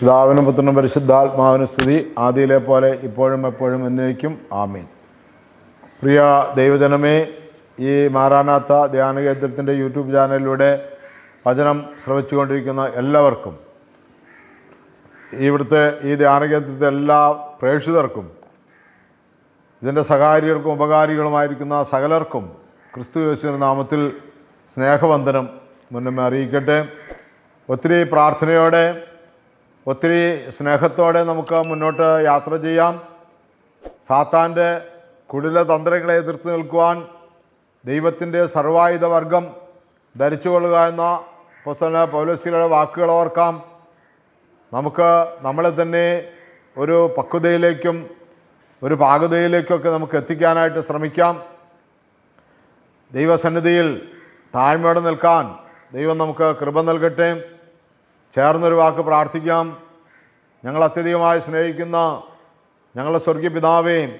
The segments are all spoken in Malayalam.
പിതാവിനും പുത്രനും പരിശുദ്ധാത്മാവിനും സ്തുതി. ആദിയിലെ പോലെ ഇപ്പോഴും എപ്പോഴും എന്നേക്കും. ആമീൻ. പ്രിയ ദൈവജനമേ ഈ മാറാനാത്ത ധ്യാന കേന്ദ്രത്തിന്റെ യൂട്യൂബ് ചാനലിലൂടെ വചനം ശ്രവിച്ചുകൊണ്ടിരിക്കുന്ന എല്ലാവർക്കും ഇവിടുത്തെ ഈ ധ്യാന എല്ലാ പ്രേക്ഷിതർക്കും ഇതിന്റെ സഹാരികൾക്കും ഉപകാരികളുമായിരിക്കുന്ന സകലർക്കും ക്രിസ്തു യേശുവിന്റെ നാമത്തിൽ സ്നേഹവന്ദനം മുന്നമേ അറിയിക്കട്ടെ. ഒത്തിരി പ്രാർത്ഥനയോടെ ഒത്തിരി സ്നേഹത്തോടെ നമുക്ക് മുന്നോട്ട് യാത്ര ചെയ്യാം. സാത്താന്റെ കുടില തന്ത്രങ്ങളെ എതിർത്ത് നിൽക്കുവാൻ ദൈവത്തിന്റെ സർവായുധ വർഗം ധരിച്ചുകൊള്ളുക എന്ന പുസ്തക പൗലസിയുടെ വാക്കുകൾ ഓർക്കാം. നമുക്ക് നമ്മളെ തന്നെ ഒരു പക്വതയിലേക്കും ഒരു പാകതയിലേക്കൊക്കെ നമുക്ക് എത്തിക്കാനായിട്ട് ശ്രമിക്കാം. ദൈവസന്നിധിയിൽ താഴ്മയോടെ നിൽക്കാൻ ദൈവം നമുക്ക് കൃപ നൽകട്ടെ. ചേർന്നൊരു വാക്ക് പ്രാർത്ഥിക്കാം. ഞങ്ങൾ അത്യധികമായി സ്നേഹിക്കുന്ന ഞങ്ങളുടെ സ്വർഗീയ പിതാവേ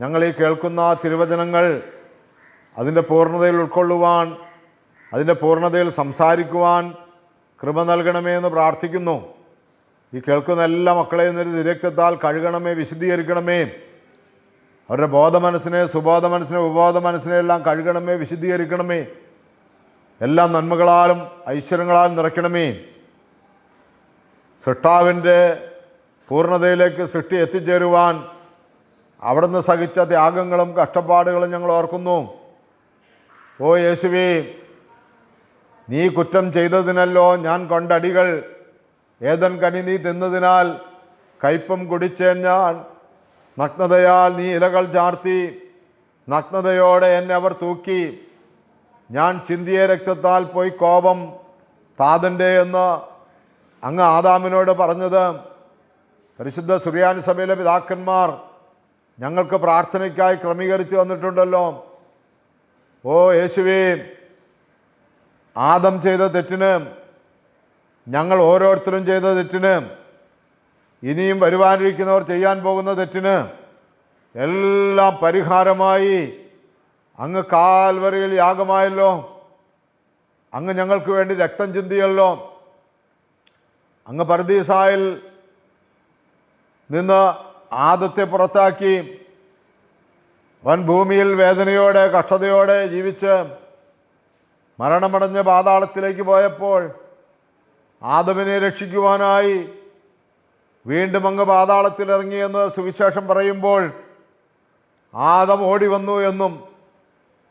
ഞങ്ങൾ ഈ കേൾക്കുന്ന തിരുവചനങ്ങൾ അതിന്റെ പൂർണതയിൽ ഉൾക്കൊള്ളുവാൻ അതിന്റെ പൂർണതയിൽ സംസാരിക്കുവാൻ കൃപ നൽകണമേ എന്ന് പ്രാർത്ഥിക്കുന്നു. ഈ കേൾക്കുന്ന എല്ലാ മക്കളെയും ഒരു നിരക്തത്താൽ കഴുകണമേ വിശുദ്ധീകരിക്കണമേ. അവരുടെ ബോധ മനസ്സിനെ സുബോധ മനസ്സിനെ ഉപബോധ മനസ്സിനെ എല്ലാം കഴുകണമേ വിശുദ്ധീകരിക്കണമേ. എല്ലാ നന്മകളാലും ഐശ്വര്യങ്ങളാലും നിറയ്ക്കണമേ. സൃഷ്ടാവിന്റെ പൂർണതയിലേക്ക് സൃഷ്ടി എത്തിച്ചേരുവാൻ അവിടുന്ന് സഹിച്ച ത്യാഗങ്ങളും കഷ്ടപ്പാടുകളും ഞങ്ങൾ ഓർക്കുന്നു. ഓ യേശുവേ നീ കുറ്റം ചെയ്തതിനല്ലോ ഞാൻ കൊണ്ടടികൾ ഏതൻ കനി നീ തിന്നതിനാൽ കയ്പം കുടിച്ചേൻ ഞാൻ. നഗ്നതയാൽ നീ ഇലകൾ ചാർത്തി നഗ്നതയോടെ എന്നെ അവർ തൂക്കി. ഞാൻ ചിന്തിയ രക്തത്താൽ പോയി കോപം താതന്റെ എന്ന് അങ്ങ് ആദാമിനോട് പറഞ്ഞത് പരിശുദ്ധ സുറിയാനി സഭയിലെ പിതാക്കന്മാർ ഞങ്ങൾക്ക് പ്രാർത്ഥനയ്ക്കായി ക്രമീകരിച്ച് വന്നിട്ടുണ്ടല്ലോ. ഓ യേശുവേ ആദം ചെയ്ത തെറ്റിന് ഞങ്ങൾ ഓരോരുത്തരും ചെയ്ത തെറ്റിന് ഇനിയും വരുവാനിരിക്കുന്നവർ ചെയ്യാൻ പോകുന്ന തെറ്റിന് എല്ലാം പരിഹാരമായി അങ്ങ് കാൽവറിയിൽ യാഗമായല്ലോ. അങ്ങ് ഞങ്ങൾക്ക് വേണ്ടി രക്തം ചിന്തിയല്ലോ. അങ്ങ് പരദീസായിൽ നിന്ന് ആദത്തെ പുറത്താക്കി വൻ ഭൂമിയിൽ വേദനയോടെ കഷ്ടതയോടെ ജീവിച്ച് മരണമടഞ്ഞ പാതാളത്തിലേക്ക് പോയപ്പോൾ ആദമിനെ രക്ഷിക്കുവാനായി വീണ്ടും അങ്ങ് പാതാളത്തിൽ ഇറങ്ങിയെന്ന് സുവിശേഷം പറയുമ്പോൾ ആദം ഓടി വന്നു എന്നും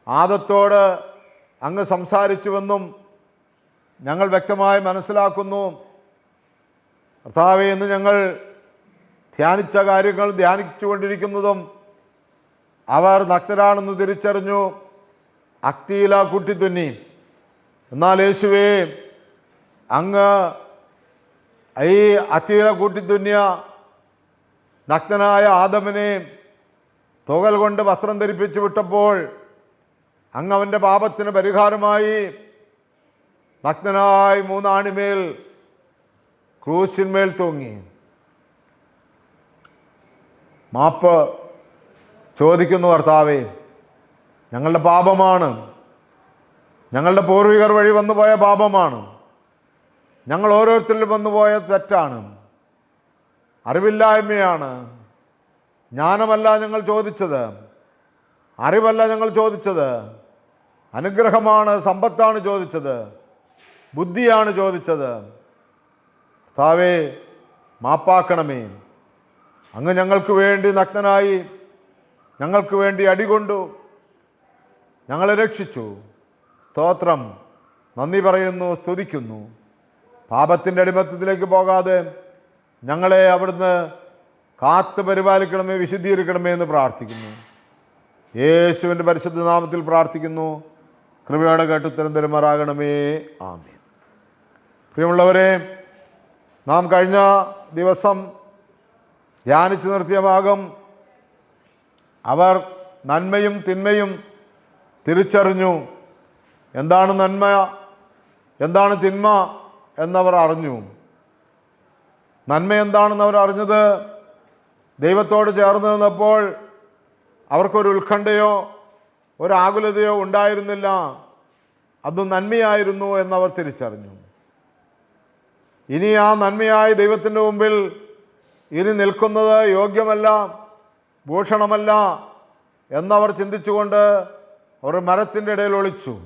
ആദത്തോട് അങ്ങ് സംസാരിച്ചുവെന്നും ഞങ്ങൾ വ്യക്തമായി മനസ്സിലാക്കുന്നു. കർത്താവെ എന്ന് ഞങ്ങൾ ധ്യാനിച്ച കാര്യങ്ങൾ ധ്യാനിച്ചുകൊണ്ടിരിക്കുന്നതും അവർ നഗ്നരാണെന്ന് തിരിച്ചറിഞ്ഞു. അക്തിയില കുട്ടിത്തുന്നി. എന്നാൽ യേശുവേ അങ്ങ് ഈ അക്തിയില കൂട്ടിത്തുന്നിയ നഗ്നനായ ആദമിനെ തുകൽ കൊണ്ട് വസ്ത്രം ധരിപ്പിച്ചു വിട്ടപ്പോൾ അങ്ങ് അവന്റെ പാപത്തിന് പരിഹാരമായി നഗ്നനായി മൂന്നാണിമേൽ ക്രൂശിന്മേൽ തൂങ്ങി. മാപ്പ് ചോദിക്കുന്നു കർത്താവേ ഞങ്ങളുടെ പാപമാണ്. ഞങ്ങളുടെ പൂർവികർ വഴി വന്നുപോയ പാപമാണ്. ഞങ്ങൾ ഓരോരുത്തരിലും വന്നുപോയ തെറ്റാണ്. അറിവില്ലായ്മയാണ്. ജ്ഞാനമല്ല ഞങ്ങൾ ചോദിച്ചത്. അറിവല്ല ഞങ്ങൾ ചോദിച്ചത്. അനുഗ്രഹമാണ് സമ്പത്താണ് ചോദിച്ചത്. ബുദ്ധിയാണ് ചോദിച്ചത്. താവേ മാപ്പാക്കണമേ. അങ്ങ് ഞങ്ങൾക്ക് വേണ്ടി നഗ്നനായി ഞങ്ങൾക്ക് വേണ്ടി അടികൊണ്ടു ഞങ്ങളെ രക്ഷിച്ചു. സ്തോത്രം. നന്ദി പറയുന്നു സ്തുതിക്കുന്നു. പാപത്തിന്റെ അടിമത്തത്തിലേക്ക് പോകാതെ ഞങ്ങളെ അവിടുന്ന് കാത്തു പരിപാലിക്കണമേ വിശുദ്ധീകരിക്കണമേ എന്ന് പ്രാർത്ഥിക്കുന്നു. യേശുവിന്റെ പരിശുദ്ധ നാമത്തിൽ പ്രാർത്ഥിക്കുന്നു. കൃപയോടെ കേട്ടുത്തരം തരുമാറാകണമേ. ആമേ പ്രിയമുള്ളവരെ നാം കഴിഞ്ഞ ദിവസം ധ്യാനിച്ചു നിർത്തിയ ഭാഗം അവർ നന്മയും തിന്മയും തിരിച്ചറിഞ്ഞു. എന്താണ് നന്മ? എന്താണ് തിന്മ എന്നവർ അറിഞ്ഞു. നന്മ എന്താണെന്ന് അവർ അറിഞ്ഞത്? ദൈവത്തോട് ചേർന്ന് നിന്നപ്പോൾ അവർക്കൊരു ഉത്കണ്ഠയോ ഒരാകുലതയോ ഉണ്ടായിരുന്നില്ല. അത് നന്മയായിരുന്നു എന്നവർ തിരിച്ചറിഞ്ഞു. ഇനി ആ നന്മയായ ദൈവത്തിന്റെ മുമ്പിൽ ഇനി നിൽക്കുന്നത് യോഗ്യമല്ല ഭൂഷണമല്ല എന്നവർ ചിന്തിച്ചുകൊണ്ട് അവർ മരത്തിന്റെ ഇടയിൽ ഒളിച്ചു.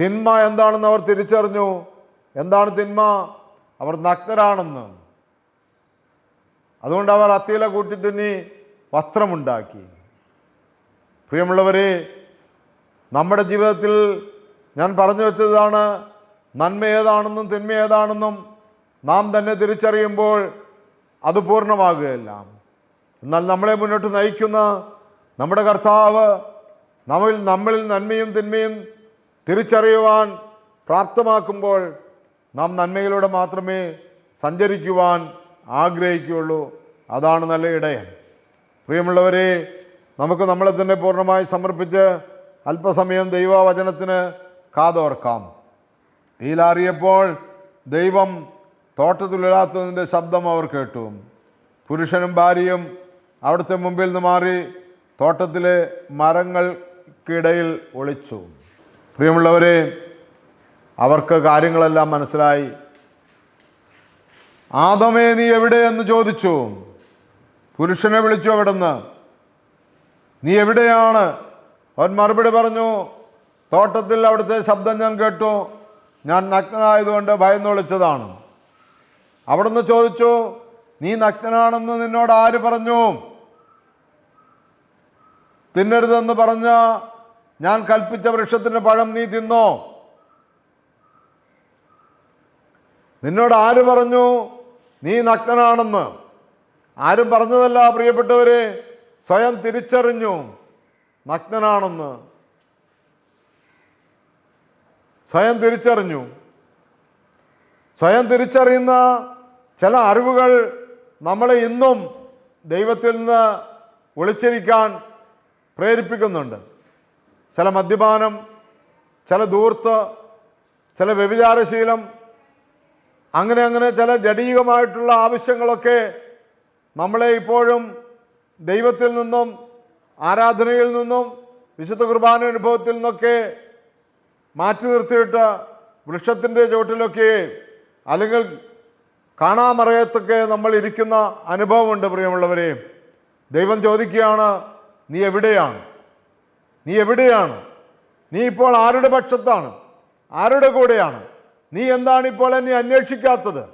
തിന്മ എന്താണെന്ന് അവർ തിരിച്ചറിഞ്ഞു. എന്താണ് തിന്മ? അവർ നഗ്നരാണെന്ന്. അതുകൊണ്ട് അവർ അത്തിയില കൂട്ടി തുന്നി വസ്ത്രമുണ്ടാക്കി. പ്രിയമുള്ളവരെ നമ്മുടെ ജീവിതത്തിൽ ഞാൻ പറഞ്ഞു വെച്ചതാണ് നന്മ ഏതാണെന്നും തിന്മ ഏതാണെന്നും നാം തന്നെ തിരിച്ചറിയുമ്പോൾ അത് പൂർണമാകുകയല്ല. എന്നാൽ നമ്മളെ മുന്നോട്ട് നയിക്കുന്ന നമ്മുടെ കർത്താവ് നമ്മിൽ നമ്മളിൽ നന്മയും തിന്മയും തിരിച്ചറിയുവാൻ പ്രാപ്തമാക്കുമ്പോൾ നാം നന്മയിലൂടെ മാത്രമേ സഞ്ചരിക്കുവാൻ ആഗ്രഹിക്കുകയുള്ളൂ. അതാണ് നല്ല ഇടയൻ. പ്രിയമുള്ളവരെ നമുക്ക് നമ്മളെ തന്നെ പൂർണമായി സമർപ്പിച്ച് അല്പസമയം ദൈവവചനത്തിന് കാതോർക്കാം. ഈലാറിയപ്പോൾ ദൈവം തോട്ടത്തിലില്ലാത്തതിന്റെ ശബ്ദം അവർ കേട്ടു. പുരുഷനും ഭാര്യയും അവിടുത്തെ മുമ്പിൽ നിന്ന് മാറി തോട്ടത്തിലെ മരങ്ങൾക്കിടയിൽ ഒളിച്ചു. പ്രിയമുള്ളവരെ അവർക്ക് കാര്യങ്ങളെല്ലാം മനസ്സിലായി. ആദമേ നീ എവിടെയെന്ന് ചോദിച്ചു. പുരുഷനെ വിളിച്ചു അവിടുന്ന്. നീ എവിടെയാണ്? അവൻ മറുപടി പറഞ്ഞു തോട്ടത്തിൽ അവിടുത്തെ ശബ്ദം ഞാൻ കേട്ടു. ഞാൻ നഗ്നനായതുകൊണ്ട് ഭയന്നൊളിച്ചതാണ് അവിടുന്ന് ചോദിച്ചു നീ നഗ്നനാണെന്ന് നിന്നോട് ആര് പറഞ്ഞു? തിന്നരുതെന്ന് പറഞ്ഞ ഞാൻ കൽപ്പിച്ച വൃക്ഷത്തിന്റെ പഴം നീ തിന്നോ? നിന്നോട് ആര് പറഞ്ഞു നീ നഗ്നനാണെന്ന്? ആരും പറഞ്ഞതല്ല പ്രിയപ്പെട്ടവരെ. സ്വയം തിരിച്ചറിഞ്ഞു നഗ്നനാണെന്ന്. സ്വയം തിരിച്ചറിഞ്ഞു. സ്വയം തിരിച്ചറിയുന്ന ചില അറിവുകൾ നമ്മളെ ഇന്നും ദൈവത്തിൽ നിന്ന് ഒളിച്ചിരിക്കാൻ പ്രേരിപ്പിക്കുന്നുണ്ട്. ചില മദ്യപാനം ചില ദൂർത്ത് ചില വ്യഭിചാരശീലം അങ്ങനെ അങ്ങനെ ചില ജടീകമായിട്ടുള്ള ആവശ്യങ്ങളൊക്കെ നമ്മളെ ഇപ്പോഴും ദൈവത്തിൽ നിന്നും ആരാധനയിൽ നിന്നും വിശുദ്ധ കുർബാന അനുഭവത്തിൽ നിന്നൊക്കെ മാറ്റി നിർത്തിയിട്ട് വൃക്ഷത്തിന്റെ ചുവട്ടിലൊക്കെ അല്ലെങ്കിൽ കാണാമറയത്തൊക്കെ നമ്മൾ ഇരിക്കുന്ന അനുഭവമുണ്ട് പ്രിയമുള്ളവരെ. ദൈവം ചോദിക്കുകയാണ് നീ എവിടെയാണ്? നീ എവിടെയാണ്? നീ ഇപ്പോൾ ആരുടെ പക്ഷത്താണ്? ആരുടെ കൂടെയാണ്? നീ എന്താണ് ഇപ്പോൾ എന്നെ അന്വേഷിക്കാത്തത്?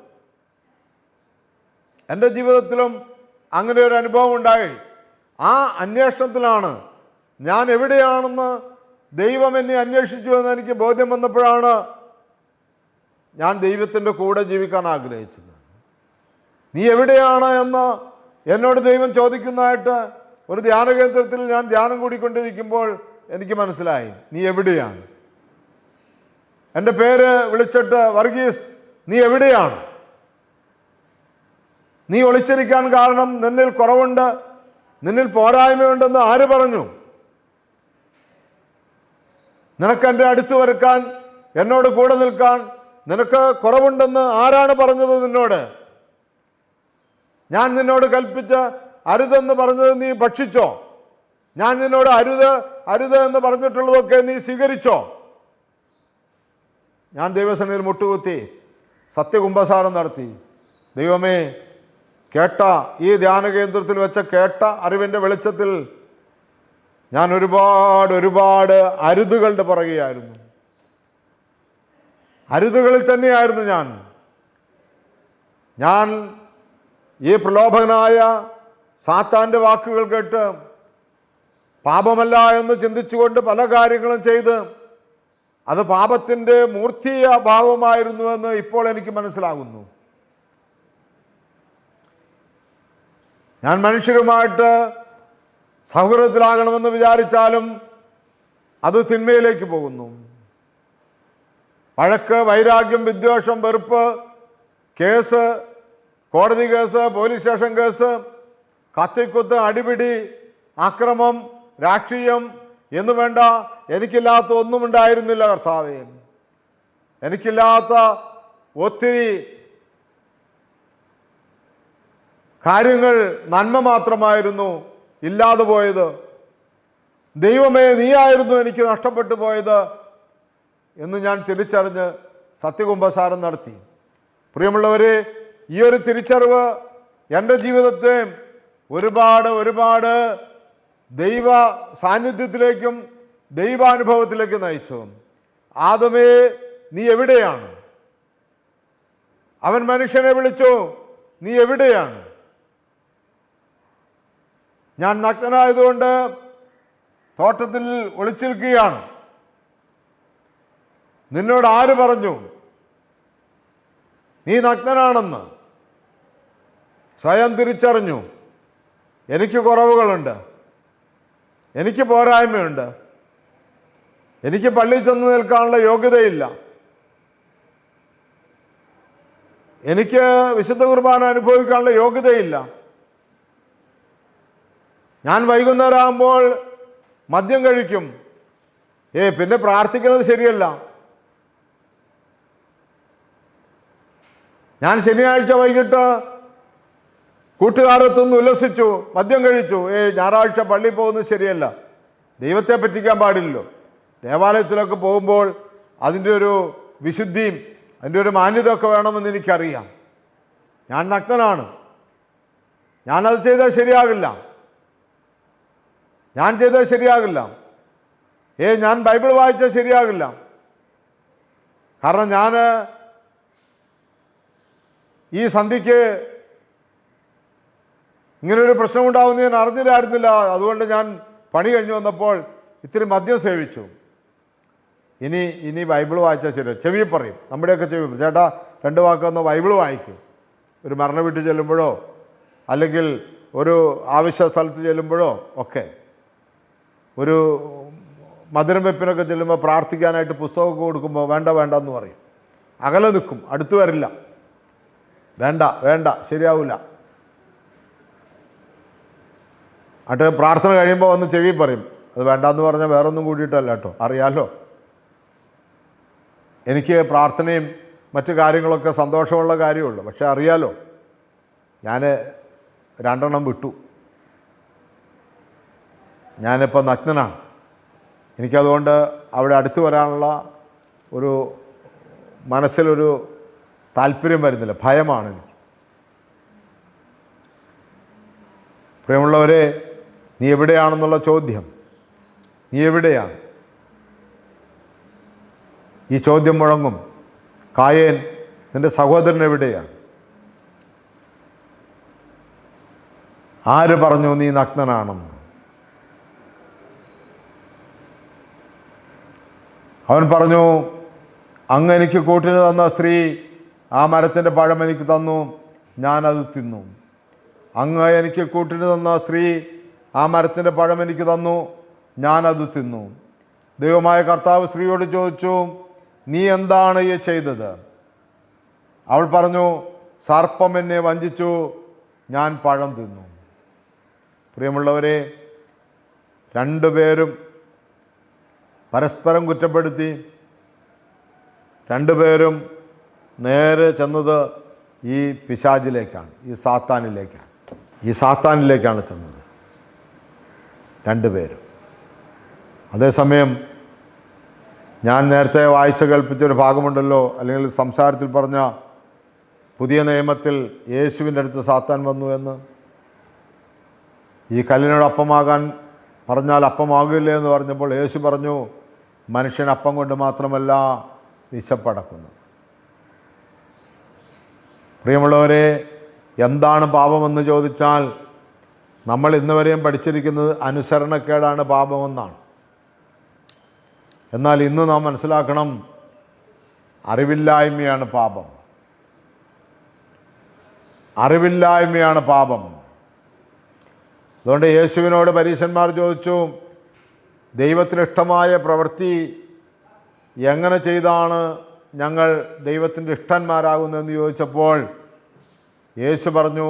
എന്റെ ജീവിതത്തിലും അങ്ങനെ ഒരു അനുഭവം ഉണ്ടായി. ആ അന്വേഷണത്തിലാണ് ഞാൻ എവിടെയാണെന്ന് ദൈവം എന്നെ അന്വേഷിച്ചു എന്ന് എനിക്ക് ബോധ്യം വന്നപ്പോഴാണ് ഞാൻ ദൈവത്തിന്റെ കൂടെ ജീവിക്കാൻ ആഗ്രഹിച്ചത്. നീ എവിടെയാണ് എന്ന് എന്നോട് ദൈവം ചോദിക്കുന്നതായിട്ട് ഒരു ധ്യാന കേന്ദ്രത്തിൽ ഞാൻ ധ്യാനം കൂടിക്കൊണ്ടിരിക്കുമ്പോൾ എനിക്ക് മനസ്സിലായി. നീ എവിടെയാണ്? എന്റെ പേര് വിളിച്ചിട്ട് വർഗീസ് നീ എവിടെയാണ്? നീ ഒളിച്ചിരിക്കാൻ കാരണം നിന്നിൽ കുറവുണ്ട് നിന്നിൽ പോരായ്മയുണ്ടെന്ന് ആര് പറഞ്ഞു? നിനക്ക് എന്റെ അടുത്ത് വരുക്കാൻ എന്നോട് കൂടെ നിൽക്കാൻ നിനക്ക് കുറവുണ്ടെന്ന് ആരാണ് പറഞ്ഞത് നിന്നോട്? ഞാൻ നിന്നോട് കൽപ്പിച്ച അരുതെന്ന് പറഞ്ഞത് നീ ഭക്ഷിച്ചോ? ഞാൻ നിന്നോട് അരുത് അരുത് എന്ന് പറഞ്ഞിട്ടുള്ളതൊക്കെ നീ സ്വീകരിച്ചോ? ഞാൻ ദൈവസേനയിൽ മുട്ടുകുത്തി സത്യകുംഭസാരം നടത്തി. ദൈവമേ കേട്ട ഈ ധ്യാന കേന്ദ്രത്തിൽ വെച്ച കേട്ട അറിവിന്റെ വെളിച്ചത്തിൽ ഞാൻ ഒരുപാട് ഒരുപാട് അരുതുകളുടെ പുറകെയായിരുന്നു. അരുതുകളിൽ തന്നെയായിരുന്നു ഞാൻ. ഞാൻ ഈ പ്രലോഭകനായ സാത്താന്റെ വാക്കുകൾ കേട്ട് പാപമല്ല എന്ന് ചിന്തിച്ചുകൊണ്ട് പല കാര്യങ്ങളും ചെയ്ത് അത് പാപത്തിന്റെ മൂർത്തിയ ഭാവമായിരുന്നുവെന്ന് ഇപ്പോൾ എനിക്ക് മനസ്സിലാകുന്നു. ഞാൻ മനുഷ്യരുമായിട്ട് സൗഹൃദത്തിലാകണമെന്ന് വിചാരിച്ചാലും അത് സിനിമയിലേക്ക് പോകുന്നു. വഴക്ക് വൈരാഗ്യം വിദ്വേഷം വെറുപ്പ് കേസ് കോടതി കേസ് പോലീസ് സ്റ്റേഷൻ കേസ് കത്തിക്കുത്ത് അടിപിടി അക്രമം രാഷ്ട്രീയം എന്ന് വേണ്ട എനിക്കില്ലാത്ത ഒന്നും ഉണ്ടായിരുന്നില്ല കർത്താവേ. എനിക്കില്ലാത്ത ഒത്തിരി കാര്യങ്ങൾ നന്മ മാത്രമായിരുന്നു ഇല്ലാതെ പോയത്. ദൈവമേ നീയായിരുന്നു എനിക്ക് നഷ്ടപ്പെട്ടു പോയത് എന്ന് ഞാൻ തിരിച്ചറിഞ്ഞ് സത്യകുംഭസാരം നടത്തി. പ്രിയമുള്ളവരെ ഈ ഒരു തിരിച്ചറിവ് എന്റെ ജീവിതത്തെ ഒരുപാട് ഒരുപാട് ദൈവ സാന്നിധ്യത്തിലേക്കും ദൈവാനുഭവത്തിലേക്കും നയിച്ചു. ആദമേ നീ എവിടെയാണ്? അവൻ മനുഷ്യനെ വിളിച്ചു നീ എവിടെയാണ്? ഞാൻ നഗ്നനായതുകൊണ്ട് തോട്ടത്തിൽ ഒളിച്ചിരിക്കുകയാണ് നിന്നോട് ആര് പറഞ്ഞു? നീ നഗ്നനാണെന്ന്. സ്വയം തിരിച്ചറിഞ്ഞു. എനിക്ക് കുറവുകളുണ്ട്. എനിക്ക് പോരായ്മയുണ്ട്. എനിക്ക് പള്ളിയിൽ ചെന്ന് നിൽക്കാനുള്ള യോഗ്യതയില്ല. എനിക്ക് വിശുദ്ധ കുർബാന അനുഭവിക്കാനുള്ള യോഗ്യതയില്ല. ഞാൻ വൈകുന്നേരം ആകുമ്പോൾ മദ്യം കഴിക്കും. ഏ പിന്നെ പ്രാർത്ഥിക്കുന്നത് ശരിയല്ല. ഞാൻ ശനിയാഴ്ച വൈകിട്ട് കൂട്ടുകാരത്തുനിന്ന് ഉല്ലസിച്ചു മദ്യം കഴിച്ചു. ഏ ഞായറാഴ്ച പള്ളി പോകുന്നത് ശരിയല്ല. ദൈവത്തെ പറ്റിക്കാൻ പാടില്ലല്ലോ. ദേവാലയത്തിലൊക്കെ പോകുമ്പോൾ അതിന്റെ ഒരു വിശുദ്ധിയും അതിന്റെ ഒരു മാന്യതയൊക്കെ വേണമെന്ന് എനിക്കറിയാം. ഞാൻ നഗ്നനാണ്. ഞാനത് ചെയ്താൽ ശരിയാകില്ല. ഞാൻ ചെയ്തത് ശരിയാകില്ല. ഏ ഞാൻ ബൈബിൾ വായിച്ചത് ശരിയാകില്ല. കാരണം ഞാൻ ഈ സന്ധിക്ക് ഇങ്ങനൊരു പ്രശ്നം ഉണ്ടാവുന്ന ഞാൻ അറിഞ്ഞില്ലായിരുന്നില്ല. അതുകൊണ്ട് ഞാൻ പണി കഴിഞ്ഞു വന്നപ്പോൾ ഇത്തിരി മദ്യം സേവിച്ചു. ഇനി ഇനി ബൈബിൾ വായിച്ചാൽ ശരി ചെവി പറയും. നമ്മുടെയൊക്കെ ചെവി പറയും. ചേട്ടാ രണ്ട് വാക്കൊന്ന് ബൈബിൾ വായിക്കും. ഒരു മരണ വീട്ടിൽ ചെല്ലുമ്പോഴോ അല്ലെങ്കിൽ ഒരു ആവശ്യ സ്ഥലത്ത് ചെല്ലുമ്പോഴോ ഒക്കെ. ഒരു മധുരം വെപ്പിനൊക്കെ ചെല്ലുമ്പോൾ പ്രാർത്ഥിക്കാനായിട്ട് പുസ്തകമൊക്കെ കൊടുക്കുമ്പോൾ വേണ്ട വേണ്ട എന്ന് പറയും. അകലെ നിൽക്കും അടുത്ത് വരില്ല. വേണ്ട വേണ്ട ശരിയാവില്ല അട്ട് പ്രാർത്ഥന കഴിയുമ്പോൾ വന്ന് ചെവി പറയും അത് വേണ്ടാന്ന് പറഞ്ഞാൽ വേറൊന്നും കൂടിയിട്ടല്ല കേട്ടോ അറിയാലോ? എനിക്ക് പ്രാർത്ഥനയും മറ്റു കാര്യങ്ങളൊക്കെ സന്തോഷമുള്ള കാര്യമുള്ളൂ പക്ഷെ അറിയാലോ? ഞാൻ രണ്ടെണ്ണം വിട്ടു. ഞാനിപ്പോൾ നഗ്നനാണ്. എനിക്കതുകൊണ്ട് അവിടെ അടുത്ത് വരാനുള്ള ഒരു മനസ്സിലൊരു താല്പര്യം വരുന്നില്ല. ഭയമാണ് എനിക്ക്. പ്രിയമുള്ളവരെ നീ എവിടെയാണെന്നുള്ള ചോദ്യം. നീ എവിടെയാണ്? ഈ ചോദ്യം മുഴങ്ങും. കായേൻ നിന്റെ സഹോദരൻ എവിടെയാണ്? ആര് പറഞ്ഞു നീ നഗ്നനാണെന്ന്? അവൻ പറഞ്ഞു അങ്ങ് എനിക്ക് കൂട്ടിന് തന്ന സ്ത്രീ ആ മരത്തിന്റെ പഴം എനിക്ക് തന്നു ഞാനത് തിന്നു. അങ്ങ് എനിക്ക് കൂട്ടിന് തന്ന സ്ത്രീ ആ മരത്തിന്റെ പഴം എനിക്ക് തന്നു ഞാനത് തിന്നു. ദൈവമായ കർത്താവ് സ്ത്രീയോട് ചോദിച്ചു നീ എന്താണ് ഈ ചെയ്തത്? അവൾ പറഞ്ഞു സർപ്പം എന്നെ വഞ്ചിച്ചു ഞാൻ പഴം തിന്നു. പ്രിയമുള്ളവരെ രണ്ടുപേരും പരസ്പരം കുറ്റപ്പെടുത്തി രണ്ടുപേരും നേരെ ചെന്നത് ഈ പിശാജിലേക്കാണ് ഈ സാത്താനിലേക്കാണ്. ഈ സാത്താനിലേക്കാണ് ചെന്നത്. രണ്ടുപേരും. അതേസമയം ഞാൻ നേരത്തെ വായിച്ച കേൾപ്പിച്ചൊരു ഭാഗമുണ്ടല്ലോ അല്ലെങ്കിൽ സംസാരത്തിൽ പറഞ്ഞ പുതിയ നിയമത്തിൽ യേശുവിന്റെ അടുത്ത് സാത്താൻ വന്നു എന്ന്. ഈ കല്ലിനോട് അപ്പമാകാൻ പറഞ്ഞാൽ അപ്പമാകില്ലേ എന്ന് പറഞ്ഞപ്പോൾ യേശു പറഞ്ഞു മനുഷ്യൻ അപ്പം കൊണ്ട് മാത്രമല്ല വിശപ്പടക്കുന്നത് പ്രിയമുള്ളവരെ എന്താണ് പാപമെന്ന് ചോദിച്ചാൽ നമ്മൾ ഇന്ന് വരെയും പഠിച്ചിരിക്കുന്നത് അനുസരണക്കേടാണ് പാപമെന്നാണ്. എന്നാൽ ഇന്ന് നാം മനസ്സിലാക്കണം അറിവില്ലായ്മയാണ് പാപം. അറിവില്ലായ്മയാണ് പാപം. അതുകൊണ്ട് യേശുവിനോട് പരീശന്മാർ ചോദിച്ചു ദൈവത്തിനിഷ്ടമായ പ്രവൃത്തി എങ്ങനെ ചെയ്താണ് ഞങ്ങൾ ദൈവത്തിന്റെ ഇഷ്ടന്മാരാകുന്നതെന്ന് ചോദിച്ചപ്പോൾ യേശു പറഞ്ഞു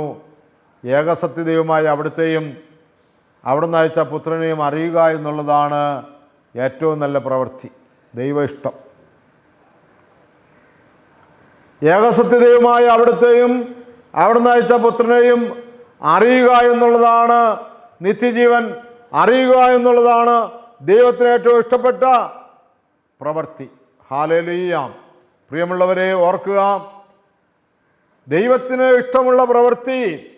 ഏകസത്യദൈവമായ അവിടുത്തെയും അവിടുന്ന് അയച്ച പുത്രനെയും അറിയുക എന്നുള്ളതാണ് ഏറ്റവും നല്ല പ്രവൃത്തി ദൈവ ഇഷ്ടം ഏകസത്യദൈവമായ അവിടുത്തെയും അവിടുന്ന് അയച്ച പുത്രനെയും അറിയുക എന്നുള്ളതാണ് നിത്യജീവൻ. അറിയുക എന്നുള്ളതാണ് ദൈവത്തിന് ഏറ്റവും ഇഷ്ടപ്പെട്ട പ്രവൃത്തി. ഹാലേലുയ്യാം പ്രിയമുള്ളവരെ ഓർക്കുക ദൈവത്തിന് ഇഷ്ടമുള്ള പ്രവൃത്തി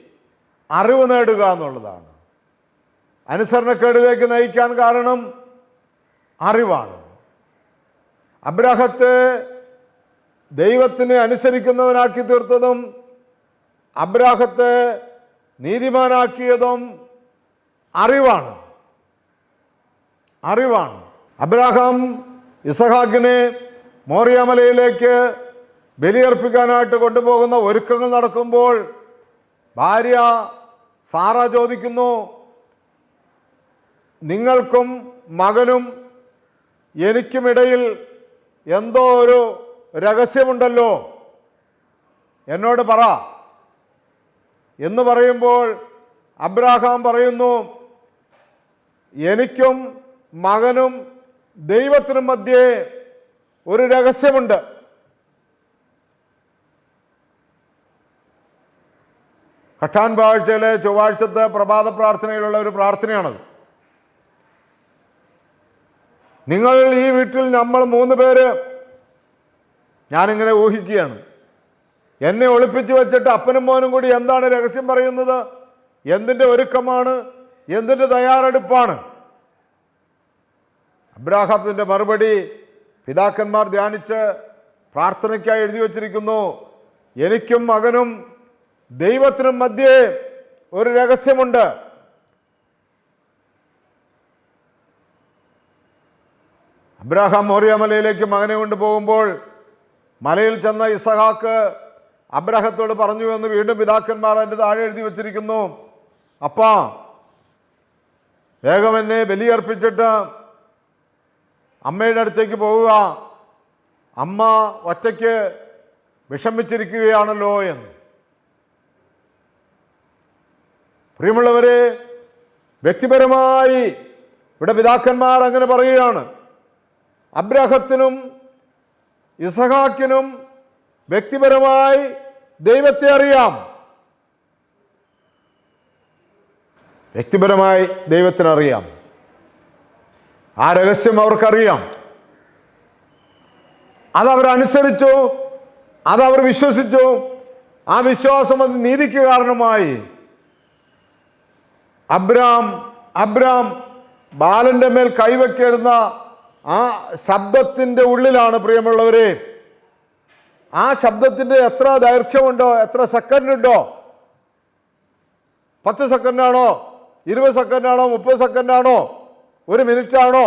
അറിവ് നേടുക എന്നുള്ളതാണ്. അനുസരണക്കേടിലേക്ക് നയിക്കാൻ കാരണം അറിവാണ്. അബ്രഹത്തെ ദൈവത്തിന് അനുസരിക്കുന്നവനാക്കി തീർത്തതും അബ്രാഹത്തെ നീതിമാനാക്കിയതും അറിവാണ്. അറിവാണ്. അബ്രാഹാം ഇസഹാക്കിനെ മോറിയാമലയിലേക്ക് ബലിയർപ്പിക്കാനായിട്ട് കൊണ്ടുപോകുന്ന ഒരുക്കങ്ങൾ നടക്കുമ്പോൾ ഭാര്യ സാറ ചോദിക്കുന്നു നിങ്ങൾക്കും മകനും എനിക്കുമിടയിൽ എന്തോ ഒരു രഹസ്യമുണ്ടല്ലോ? എന്നോട് പറ. എന്ന് പറയുമ്പോൾ അബ്രാഹാം പറയുന്നു എനിക്കും മകനും ദൈവത്തിനും മധ്യേ ഒരു രഹസ്യമുണ്ട്. കട്ടാൻ പാഴ്ചയിലെ ചൊവ്വാഴ്ചത്തെ പ്രഭാത പ്രാർത്ഥനയിലുള്ള ഒരു പ്രാർത്ഥനയാണത്. നിങ്ങൾ ഈ വീട്ടിൽ നമ്മൾ മൂന്ന് പേര് ഞാനിങ്ങനെ ഊഹിക്കുകയാണ്. എന്നെ ഒളിപ്പിച്ചു വെച്ചിട്ട് അപ്പനും മോനും കൂടി എന്താണ് രഹസ്യം പറയുന്നത്? എന്തിന്റെ ഒരുക്കമാണ്? എന്തിന്റെ തയ്യാറെടുപ്പാണ്? അബ്രാഹാമിന്റെ മറുപടി പിതാക്കന്മാർ ധ്യാനിച്ച് പ്രാർത്ഥനയ്ക്കായി എഴുതി വച്ചിരിക്കുന്നു. എനിക്കും മകനും ദൈവത്തിനും മധ്യേ ഒരു രഹസ്യമുണ്ട്. അബ്രാഹാം മോറിയ മലയിലേക്ക് മകനെ കൊണ്ടുപോകുമ്പോൾ മലയിൽ ചെന്ന ഇസഹാക്ക് അബ്രാഹത്തോട് പറഞ്ഞു എന്ന് വീണ്ടും പിതാക്കന്മാർ അതിന്റെ താഴെ എഴുതി വച്ചിരിക്കുന്നു. അപ്പാ വേഗം എന്നെ ബലിയർപ്പിച്ചിട്ട് അമ്മയുടെ അടുത്തേക്ക് പോവുക. അമ്മ ഒറ്റയ്ക്ക് വിഷമിച്ചിരിക്കുകയാണല്ലോ എന്ന്. പ്രിയമുള്ളവരെ വ്യക്തിപരമായി ഇവിടെ പിതാക്കന്മാർ അങ്ങനെ പറയുകയാണ്. അബ്രഹത്തിനും ഇസഹാക്കിനും വ്യക്തിപരമായി ദൈവത്തെ അറിയാം. വ്യക്തിപരമായി ദൈവത്തിനറിയാം ആ രഹസ്യം അവർക്കറിയാം. അതവരനുസരിച്ചു അതവർ വിശ്വസിച്ചു. ആ വിശ്വാസം അത് നീതിക്ക് കാരണമായി. അബ്രാം അബ്രാം ബാലന്റെ മേൽ കൈവയ്ക്കരുന്ന ആ ശബ്ദത്തിന്റെ ഉള്ളിലാണ് പ്രിയമുള്ളവരെ. ആ ശബ്ദത്തിന്റെ എത്ര ദൈർഘ്യമുണ്ടോ എത്ര സെക്കൻഡ് ഉണ്ടോ പത്ത് സെക്കൻഡാണോ? ഇരുപത് സെക്കൻഡാണോ? മുപ്പത് സെക്കൻഡാണോ? ഒരു മിനിറ്റ് ആണോ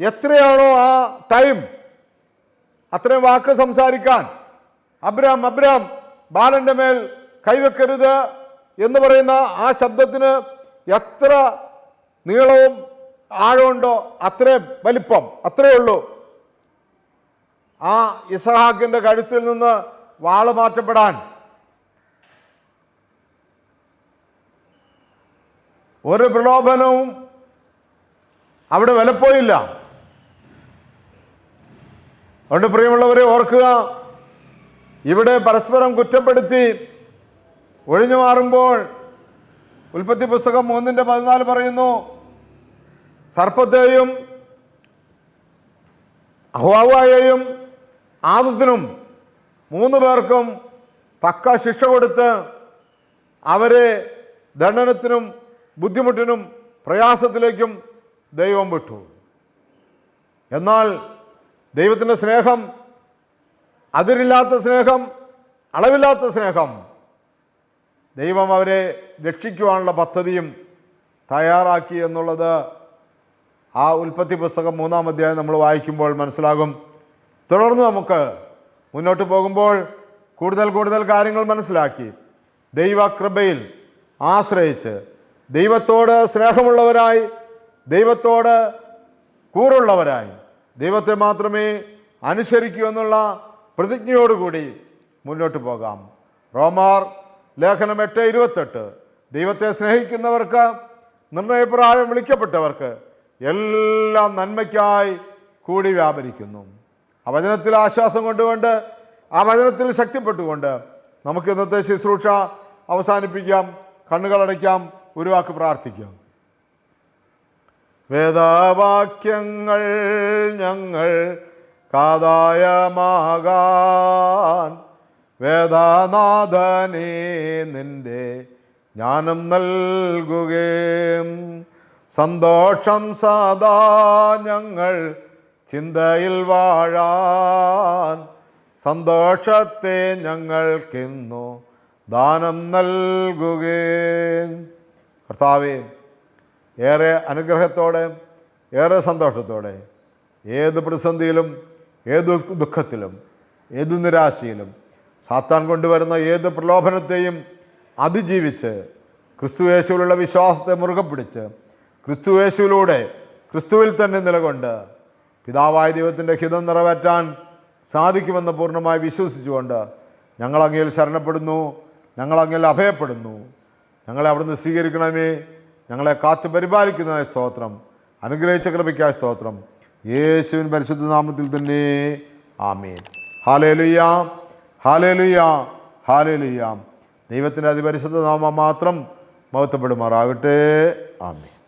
എത്രയാണോ ആ ടൈം? അത്രയും വാക്ക് സംസാരിക്കാൻ. അബ്രാം അബ്രാം ബാലന്റെ മേൽ കൈവെക്കരുത് എന്ന് പറയുന്ന ആ ശബ്ദത്തിന് എത്ര നീളവും ആഴമുണ്ടോ അത്രയും വലിപ്പം അത്രയേ ഉള്ളൂ. ആ ഇസഹാക്കിന്റെ കഴുത്തിൽ നിന്ന് വാൾ മാറ്റപ്പെടാൻ. ഒരു പ്രലോഭനവും അവിടെ വിലപ്പോയില്ല. അതുകൊണ്ട് പ്രിയമുള്ളവരെ ഓർക്കുക ഇവിടെ പരസ്പരം കുറ്റപ്പെടുത്തി ഒഴിഞ്ഞു മാറുമ്പോൾ ഉൽപ്പത്തി പുസ്തകം മൂന്നിന്റെ പതിനാല് പറയുന്നു സർപ്പത്തെയും അഹ്വാവായെയും ആദത്തിനും മൂന്ന് പേർക്കും പക്ക ശിക്ഷ കൊടുത്ത് അവരെ ദണ്ഡനത്തിനും ബുദ്ധിമുട്ടിനും പ്രയാസത്തിലേക്കും ദൈവം വിട്ടു. എന്നാൽ ദൈവത്തിന്റെ സ്നേഹം അതിരില്ലാത്ത സ്നേഹം അളവില്ലാത്ത സ്നേഹം ദൈവം അവരെ രക്ഷിക്കുവാനുള്ള പദ്ധതിയും തയ്യാറാക്കി എന്നുള്ളത് ആ ഉൽപ്പത്തി പുസ്തകം മൂന്നാം അധ്യായം നമ്മൾ വായിക്കുമ്പോൾ മനസ്സിലാകും. തുടർന്ന് നമുക്ക് മുന്നോട്ട് പോകുമ്പോൾ കൂടുതൽ കൂടുതൽ കാര്യങ്ങൾ മനസ്സിലാക്കി ദൈവകൃപയിൽ ആശ്രയിച്ച് ദൈവത്തോട് സ്നേഹമുള്ളവരായി ദൈവത്തോട് കൂറുള്ളവരായി ദൈവത്തെ മാത്രമേ അനുസരിക്കൂ എന്നുള്ള പ്രതിജ്ഞയോടുകൂടി മുന്നോട്ട് പോകാം. റോമാർ ലേഖനം എട്ട് ഇരുപത്തെട്ട് ദൈവത്തെ സ്നേഹിക്കുന്നവർക്ക് നിർണയപ്രായം വിളിക്കപ്പെട്ടവർക്ക് എല്ലാം നന്മയ്ക്കായി കൂടി വ്യാപരിക്കുന്നു. ആ വചനത്തിൽ ആശ്വാസം കൊണ്ടുകൊണ്ട് ആ വചനത്തിൽ ശക്തിപ്പെട്ടുകൊണ്ട് നമുക്ക് ഇന്നത്തെ ശുശ്രൂഷ അവസാനിപ്പിക്കാം കണ്ണുകളടയ്ക്കാം ഒരു വാക്ക് പ്രാർത്ഥിക്കാം. വേദവാക്യങ്ങൾ ഞങ്ങൾ കാതായമാകാൻ വേദനാഥനേ നിന്റെ ജ്ഞാനം നൽകുകയും സന്തോഷം സദാ ഞങ്ങൾ ചിന്തയിൽ വാഴാൻ സന്തോഷത്തെ ഞങ്ങൾക്കിന്നു ദാനം നൽകുകേ കർത്താവേ ഏറെ അനുഗ്രഹത്തോടെ ഏറെ സന്തോഷത്തോടെ ഏത് പ്രതിസന്ധിയിലും ഏത് ദുഃഖത്തിലും ഏത് നിരാശയിലും സാത്താൻ കൊണ്ടുവരുന്ന ഏത് പ്രലോഭനത്തെയും അതിജീവിച്ച് ക്രിസ്തുവേശുവിലുള്ള വിശ്വാസത്തെ മുറുകെ പിടിച്ച് ക്രിസ്തുവേശുവിലൂടെ ക്രിസ്തുവിൽ തന്നെ നിലകൊണ്ട് പിതാവായ ദൈവത്തിന്റെ ഹിതം നിറവേറ്റാൻ സാധിക്കുമെന്ന് പൂർണമായി വിശ്വസിച്ചുകൊണ്ട് ഞങ്ങൾ അങ്ങയിൽ ശരണപ്പെടുന്നു ഞങ്ങൾ അഭയപ്പെടുന്നു. ഞങ്ങളെ അവിടുന്ന് സ്വീകരിക്കണമേ ഞങ്ങളെ കാത്തു പരിപാലിക്കുന്നതിനായ സ്തോത്രം അനുഗ്രഹിച്ച കൃപയ്ക്കായ സ്തോത്രം. യേശുവിൻ പരിശുദ്ധ നാമത്തിൽ തന്നെ ആമീൻ. ഹാലേലുയ്യാം ഹാലേലുയ്യാം ഹാലേലുയ്യാം ദൈവത്തിന്റെ അതിപരിശുദ്ധ നാമം മാത്രം മഹത്വപ്പെടുമാറാകട്ടെ. ആമീൻ.